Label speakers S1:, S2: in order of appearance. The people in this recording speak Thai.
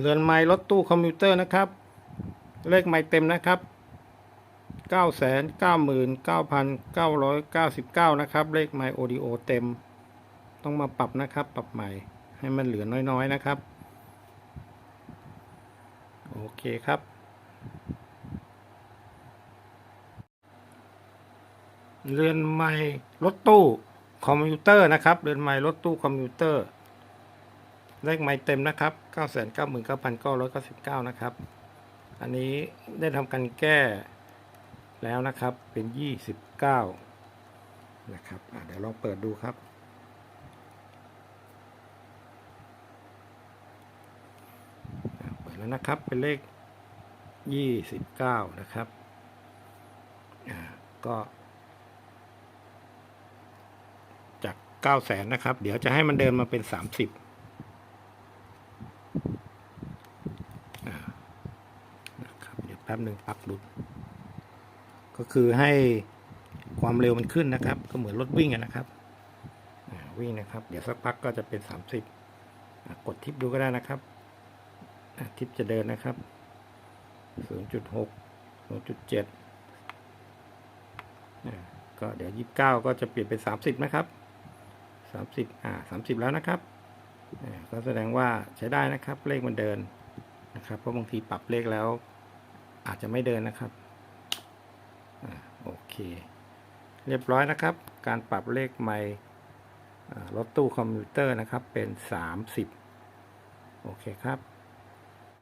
S1: เรือนไม้รถตู้คอมพิวเตอร์นะครับ เลขไม้เต็มนะครับ999,999 นะครับ เลขไม้โอดีโอเต็ม ต้องมาปรับนะครับ ปรับใหม่ให้มันเหลือน้อย ๆ นะครับ โอเคครับ เรือนไม้รถตู้คอมพิวเตอร์นะครับ เรือนไม้รถตู้คอมพิวเตอร์ เลขไม้เต็มนะครับ 999,999 นะครับ อันนี้ได้ทำการแก้แล้วนะครับ เป็น 29 นะครับเดี๋ยวลองเปิดดูครับ เปิดแล้วนะครับ เป็นเลข 29 นะครับ ก็จาก9แสนนะครับ เดี๋ยวจะให้มันเดินมาเป็น 30 อ่านะครับ เดี๋ยว แป๊บหนึ่งปรับหลุด ก็คือให้ความเร็วมันขึ้นนะครับ ก็เหมือนรถวิ่งนะครับวิ่งนะครับ เดี๋ยวสักพักก็จะเป็น 30อะกดทิปดูก็ได้นะครับ ทิปจะเดินนะครับ 0.6 0.7อะก็เดี๋ยว 29 ก็จะเปลี่ยนเป็น 30 นะครับ 30 อ่า 30 แล้วนะครับ ก็แสดงว่าใช้ได้นะครับ เลขมันเดินนะครับ เพราะบางทีปรับเลขแล้ว อาจจะไม่เดินนะครับอโอเค เรียบร้อยนะครับ การปรับเลขไม่รถตู้คอมพิวเตอร์นะครับเป็น 30 โอเคครับ